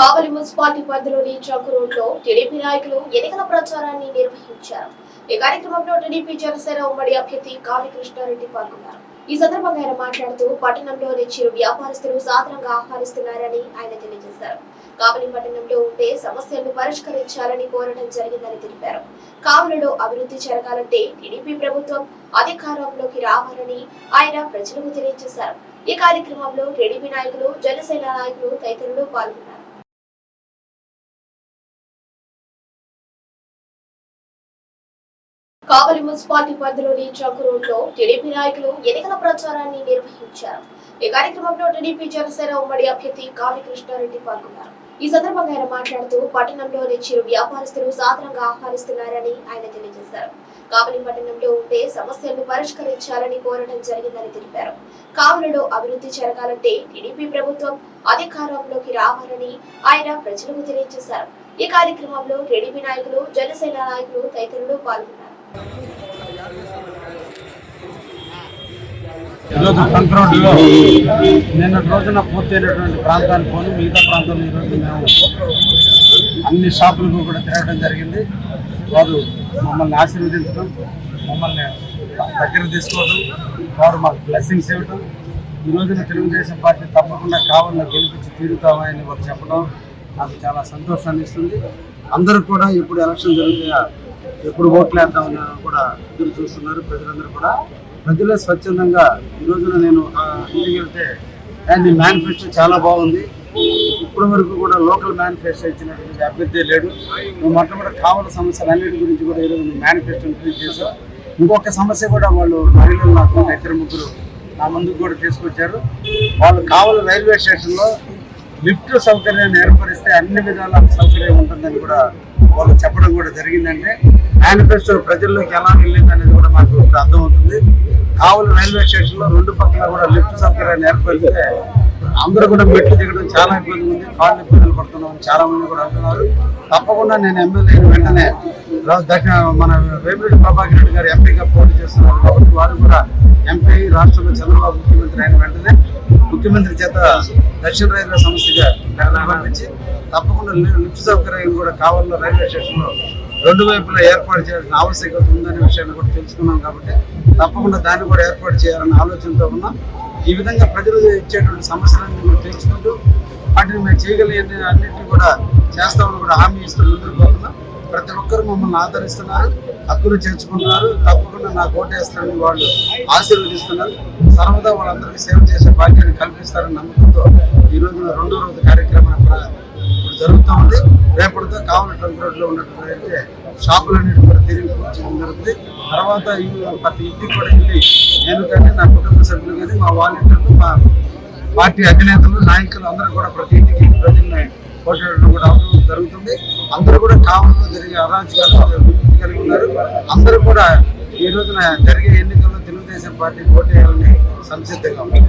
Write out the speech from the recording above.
కావలి municipality పరిధిలోని చౌక్ రోడ్లో TDP నాయకులు ఎన్నికల ప్రచారాన్ని నిర్వహించారు. ఈ కార్యక్రమంలో టీడీపీ జనసేన ఉమ్మడి అభ్యర్థి కావి కృష్ణారెడ్డి పాల్గొన్నారు. ఈ సందర్భంగా ఆయన మాట్లాడుతూ పట్టణంలోని చిరు వ్యాపారస్తులు సాధారణంగా ఆహ్వానిస్తున్నారని ఆయన తెలియజేశారు. కావలి పట్టణంలో ఉండే సమస్యలను పరిష్కరించాలని కోరడం జరిగిందని తెలిపారు. కావలిలో అభివృద్ధి జరగాలంటే టీడీపీ ప్రభుత్వం అధికారంలోకి రావాలని ఆయన ప్రజలకు తెలియజేశారు. ఈ కార్యక్రమంలో టీడీపీ నాయకులు జనసేన నాయకులు తదితరులు పాల్గొన్నారు. కావలి మున్సిపాలిటీ పరిధిలోని చౌక్ రోడ్లో టీడీపీ నాయకులు ఎన్నికల ప్రచారాన్ని నిర్వహించారు. ఈ కార్యక్రమంలో టీడీపీ జనసేన ఉమ్మడి అభ్యర్థి కావి కృష్ణారెడ్డి పాల్గొన్నారు. ఈ సందర్భంగా ఆయన మాట్లాడుతూ పట్టణంలోని చిరు వ్యాపారస్తులు సాధారణంగా ఆహ్వానిస్తున్నారని ఆయన తెలియజేశారు. కావలి పట్టణంలో ఉండే సమస్యలను పరిష్కరించాలని కోరడం జరిగిందని తెలిపారు. కావలిలో అభివృద్ధి జరగాలంటే టీడీపీ ప్రభుత్వం అధికారంలోకి రావాలని ఆయన ప్రజలకు తెలియజేశారు. ఈ కార్యక్రమంలో టీడీపీ నాయకులు జనసేన నాయకులు తదితరులు పాల్గొన్నారు. ఈరోజు ట్రంక్ రోడ్డులో నిన్నటి రోజున పూర్తయినటువంటి ప్రాంతానికి పోను మిగతా ప్రాంతంలో ఈరోజు మేము అన్ని షాపులకు కూడా తిరగడం జరిగింది. వారు మమ్మల్ని ఆశీర్వదించడం మమ్మల్ని దగ్గర తీసుకోవడం వారు మాకు బ్లెస్సింగ్స్ ఇవ్వడం ఈ రోజున తెలుగుదేశం పార్టీ తప్పకుండా కావాలని గెలిపించి తీరుతామని వారు చెప్పడం నాకు చాలా సంతోషాన్ని ఇస్తుంది. అందరూ కూడా ఇప్పుడు ఎలక్షన్ జరిగితే ఎప్పుడు ఓట్లు వేద్దామని కూడా ఎదురు చూస్తున్నారు ప్రజలందరూ కూడా. ప్రజలే స్వచ్ఛందంగా ఈ రోజున నేను ఇంటికి వెళ్తే అండ్ మేనిఫెస్టో చాలా బాగుంది. ఇప్పటి వరకు కూడా లోకల్ మేనిఫెస్టో ఇచ్చినటువంటి అభ్యర్థి లేడు. నువ్వు మొట్టమొదటి కావాల సమస్యలు అన్నిటి గురించి కూడా ఈరోజు మేనిఫెస్టో ఇంక్రీజ్ చేశావు ఇంకొక సమస్య కూడా వాళ్ళు మహిళలు నాకు ఇద్దరు ముగ్గురు నా ముందుకు కూడా తీసుకొచ్చారు. వాళ్ళు కావాలి రైల్వే స్టేషన్లో లిఫ్ట్ సౌకర్యాన్ని ఏర్పరిస్తే అన్ని విధాల సౌకర్యం ఉంటుందని కూడా వాళ్ళు చెప్పడం కూడా జరిగిందంటే మేనిఫెస్టో ప్రజల్లోకి ఎలా వెళ్ళింది అనేది కూడా మాకు ఇప్పుడు అర్థమవుతుంది. కావులు రైల్వే స్టేషన్లో రెండు పక్కల కూడా లిఫ్ట్ సౌకర్యాన్ని ఏర్పరిస్తే అందరూ కూడా మెట్లు దిగడం చాలా ఇబ్బంది ఉంది. కాళ్ళు ఇబ్బందులు పడుతున్నాం చాలా మంది కూడా అంటున్నారు. తప్పకుండా నేను ఎమ్మెల్యే వెంటనే దక్షిణ మన వేమిరెడ్డి ప్రభాకర్ రెడ్డి గారు ఎంపీగా పోటీ చేస్తున్నారు కాబట్టి వారు కూడా ఎంపీ రాష్ట్రంలో చంద్రబాబు ముఖ్యమంత్రి అయిన వెంటనే ముఖ్యమంత్రి చేత దక్షిణ రైల్వే సంస్థగా ప్రారంభించి తప్పకుండా లిఫ్ట్ సౌకర్యం కూడా కావాలో రైల్వే స్టేషన్లో రెండు వైపులా ఏర్పాటు చేయాల్సిన ఆవశ్యకత ఉందనే విషయాన్ని కూడా తెలుసుకున్నాం కాబట్టి తప్పకుండా దాన్ని కూడా ఏర్పాటు చేయాలనే ఆలోచనతో ఉన్నాం. ఈ విధంగా ప్రజలు ఇచ్చేటువంటి సమస్యలను మేము తెలుసుకుంటూ వాటిని మేము చేయగలిగే అన్నింటినీ కూడా చేస్తామని కూడా హామీ ఇస్తూ ముందుకు పోతున్నాం ప్రతి ఒక్కరు మమ్మల్ని ఆదరిస్తున్నారు హక్కులు చేర్చుకుంటున్నారు. తప్పకుండా నాకు ఓటేస్తారని వాళ్ళు ఆశీర్వదిస్తున్నారు. సర్వదా వాళ్ళందరికీ సేవ చేసే బాధ్యతను కల్పిస్తారని నమ్మకంతో ఈ రోజున రెండో రోజు కార్యక్రమం ఇప్పుడు జరుగుతూ ఉంది. రేపటితో కావాలి ట్రంక్ రోడ్లో ఉన్నటువంటి షాపులన్నిటి కూడా తిరిగి జరుగుతుంది. తర్వాత ప్రతి ఇంటికి కూడా వెళ్ళి నేను కానీ నా కుటుంబ సభ్యులు కానీ మా వాలంటీర్లు మా పార్టీ అధినేతలు నాయకులు అందరూ కూడా ప్రతి ఇంటికి ప్రజల్ని పోషించడం కూడా జరుగుతుంది. అందరూ కూడా కావాలలో జరిగే అరాచకాలు కలిగి ఉన్నారు. అందరూ కూడా ఈ రోజున జరిగే ఎన్నికల్లో తెలుగుదేశం పార్టీ పోటీ సంసిద్ధంగా ఉన్నారు